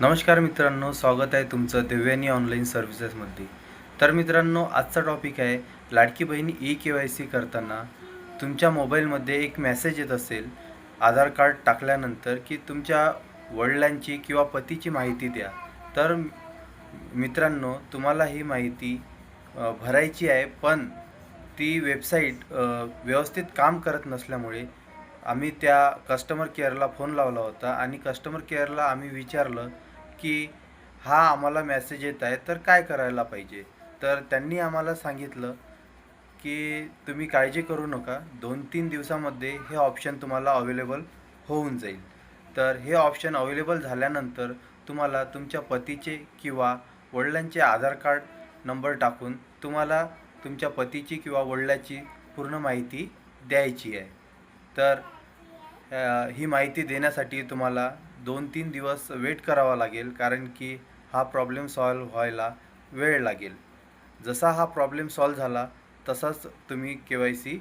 नमस्कार मित्रांनो स्वागत आहे तुमचं दिव्यानी ऑनलाईन सर्व्हिसेसमध्ये तर मित्रांनो आजचा टॉपिक आहे लाडकी बहिणी ई के वाय सी करताना तुमच्या मोबाईलमध्ये एक मेसेज येत असेल आधार कार्ड टाकल्यानंतर की तुमच्या वडिलांची किंवा पतीची माहिती द्या. तर मित्रांनो तुम्हाला ही माहिती भरायची आहे पण ती वेबसाईट व्यवस्थित काम करत नसल्यामुळे आम्ही त्या कस्टमर केअरला फोन लावला होता आणि कस्टमर केअरला आम्ही विचारलं की हा आम्हाला मेसेज येत आहे तर काय करायला पाहिजे? तर त्यांनी आम्हाला सांगितलं की तुम्ही काळजी करू नका. दोन तीन दिवसामध्ये हे ऑप्शन तुम्हाला अवेलेबल होऊन जाईल. तर हे ऑप्शन अवेलेबल झाल्यानंतर तुम्हाला तुमच्या पतीचे किंवा वडिलांचे आधार कार्ड नंबर टाकून तुम्हाला तुमच्या पतीची किंवा वडिलाची पूर्ण माहिती द्यायची आहे. तर ही माहिती देण्यासाठी तुम्हाला दोन तीन दिवस वेट करावा लागेल कारण की हा प्रॉब्लेम सॉल्व व्हायला वेळ लागेल. जसा हा प्रॉब्लेम सॉल्व झाला तसाच तुम्ही के वाय सी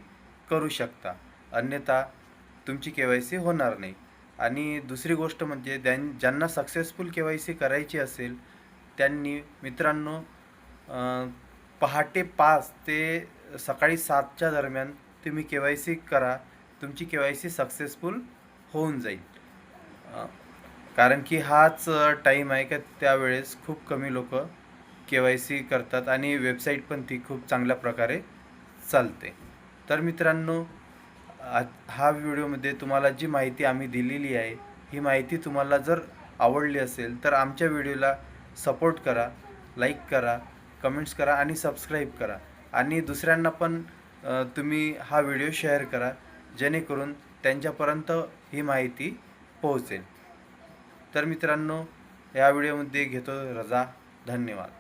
करू शकता. अन्यथा तुमची के वाय सी होणार नाही. आणि दुसरी गोष्ट म्हणजे ज्यां ज्यांना सक्सेसफुल के वाय सी करायची असेल त्यांनी मित्रांनो पहाटे पाच ते सकाळी सातच्या दरम्यान तुम्ही के वाय सी करा. तुमची के वाय सी सक्सेसफुल होऊन जाईल. कारण की हाच टाईम आहे का त्यावेळेस खूप कमी लोक के वाय सी करतात आणि वेबसाईट पण ती खूप चांगल्या प्रकारे चालते. तर मित्रांनो आज हा व्हिडिओमध्ये तुम्हाला जी माहिती आम्ही दिलेली आहे ही माहिती तुम्हाला जर आवडली असेल तर आमच्या व्हिडिओला सपोर्ट करा लाईक करा कमेंट्स करा आणि सबस्क्राईब करा. आणि दुसऱ्यांना पण तुम्ही हा व्हिडिओ शेअर करा. जेणेकरून त्यांच्यापर्यंत ही माहिती पोहोचेल. तर मित्रांनो या व्हिडिओमध्ये घेतो रजा. धन्यवाद.